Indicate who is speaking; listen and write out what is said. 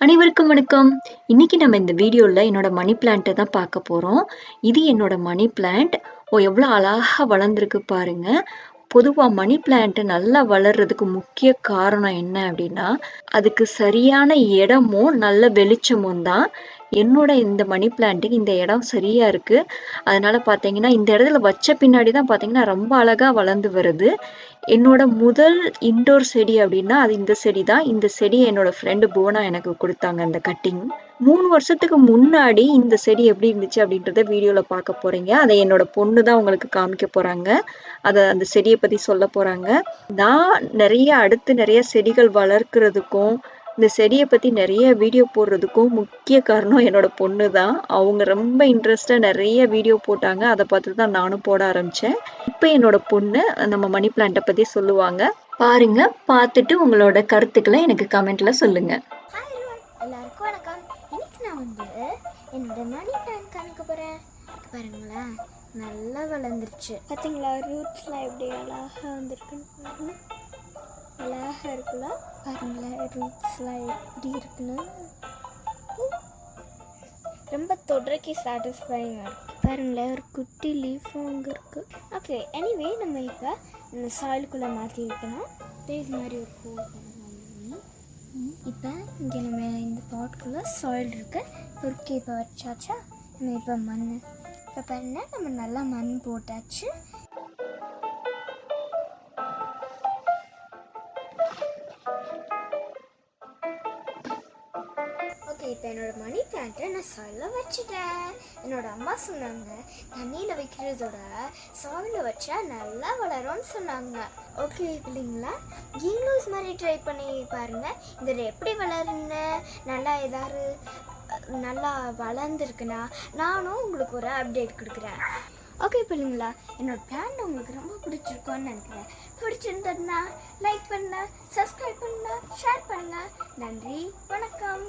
Speaker 1: அனைவருக்கும் வணக்கம். இன்னைக்கு நம்ம இந்த வீடியோல என்னோட மணி பிளான்ட்டை தான் பார்க்க போறோம். இது என்னோட மணி பிளான்ட். ஓ! எவ்வளோ அழகாக வளர்ந்துருக்கு பாருங்க. பொதுவாக மணி பிளான்ட்டு நல்லா வளர்றதுக்கு முக்கிய காரணம் என்ன அப்படின்னா அதுக்கு சரியான இடமும், நல்ல வெளிச்சமும் தான். என்னோட இந்த மணி பிளான்ட்டுக்கு இந்த இடம் சரியா இருக்கு. அதனால பார்த்தீங்கன்னா, இந்த இடத்துல வச்ச பின்னாடி தான் பார்த்தீங்கன்னா, ரொம்ப அழகாக வளர்ந்து வருது. என்னோட முதல் இன்டோர் செடி அப்படின்னா அது இந்த செடி தான். இந்த செடி என்னோட ஃப்ரெண்டு புவனா எனக்கு கொடுத்தாங்க அந்த கட்டிங். மூணு வருஷத்துக்கு முன்னாடி இந்த செடி எப்படி இருந்துச்சு அப்படின்றத வீடியோவில் பார்க்க போறீங்க. அதை என்னோட பொண்ணு தான் உங்களுக்கு காமிக்க போறாங்க. அதை அந்த செடியை பத்தி சொல்ல போறாங்க. நான் நிறைய அடுத்து நிறைய செடிகள் வளர்க்கிறதுக்கும், இந்த செடிய பத்தி நெறைய வீடியோ போடுறதுக்கும் முக்கிய காரணம் என்னோட பொண்ணு தான். அவங்க ரொம்ப இன்ட்ரெஸ்ட்டா நெறைய வீடியோ போட்டாங்க. அத பார்த்து தான் நானும் போட ஆரம்பிச்சேன். இப்ப என்னோட பொண்ணு நம்ம மணி பிளான்ட்ட பத்தி சொல்லுவாங்க. பாருங்க. பார்த்துட்டு உங்களோட கருத்துக்கள எனக்கு கமெண்ட்ல சொல்லுங்க.
Speaker 2: ஹாய் எவ்ரிவன் எல்லாருக்கும் வணக்கம் இன்னைக்கு நான் வந்து என்னோட மணி பிளான்ட் காமிக்க போகிறேன் பாருங்களேன் நல்லா வளர்ந்துருச்சு பார்த்தீங்களா ரூட்ஸ்லாம் எப்படி அழகாக வந்திருக்குன்னு அழகாக இருக்குல்ல பாருங்களேன் ரூட்ஸ்லாம் எப்படி இருக்குன்னு. ரொம்ப தொடர்க்கி சாட்டிஸ்ஃபைங்காக இருக்கு. பாருங்களேன் ஒரு குட்டி லீஃபும் அங்கே இருக்குது ஓகே எனிவே நம்ம இப்போ இந்த சாயிலுக்குள்ளே மாற்றி வைக்கணும் இது மாதிரி ஒரு ஹோல் இப்போ இங்கே நம்ம இந்த பாட்குள்ளே சாயில் இருக்குது பொறுக்கி இப்போ வச்சாச்சா? நம்ம இப்போ மண் இப்போ பாருங்க நம்ம நல்லா மண் போட்டாச்சு. இப்போ என்னோட மணி பிளான்ட்டை நான் சாயிலில் வச்சுட்டேன். என்னோடய அம்மா சொன்னாங்க தண்ணியில் வைக்கிறதோட சாயிலில் வச்சா நல்லா வளரும்னு சொன்னாங்க. ஓகே இல்லைங்களா நீங்களும் இது மாதிரி ட்ரை பண்ணி பாருங்கள் இதில் எப்படி வளருன்னு? நல்லா ஏதாவது நல்லா வளர்ந்துருக்குன்னா நானும் உங்களுக்கு ஒரு அப்டேட் கொடுக்குறேன். ஓகே பிள்ளைங்களா என்னோட பிளான் உங்களுக்கு ரொம்ப பிடிச்சிருக்கோன்னு நினைக்கிறேன். பிடிச்சிருந்ததுன்னா லைக் பண்ணுங்க சப்ஸ்கிரைப் பண்ணுங்க ஷேர் பண்ணுங்கள் நன்றி வணக்கம்.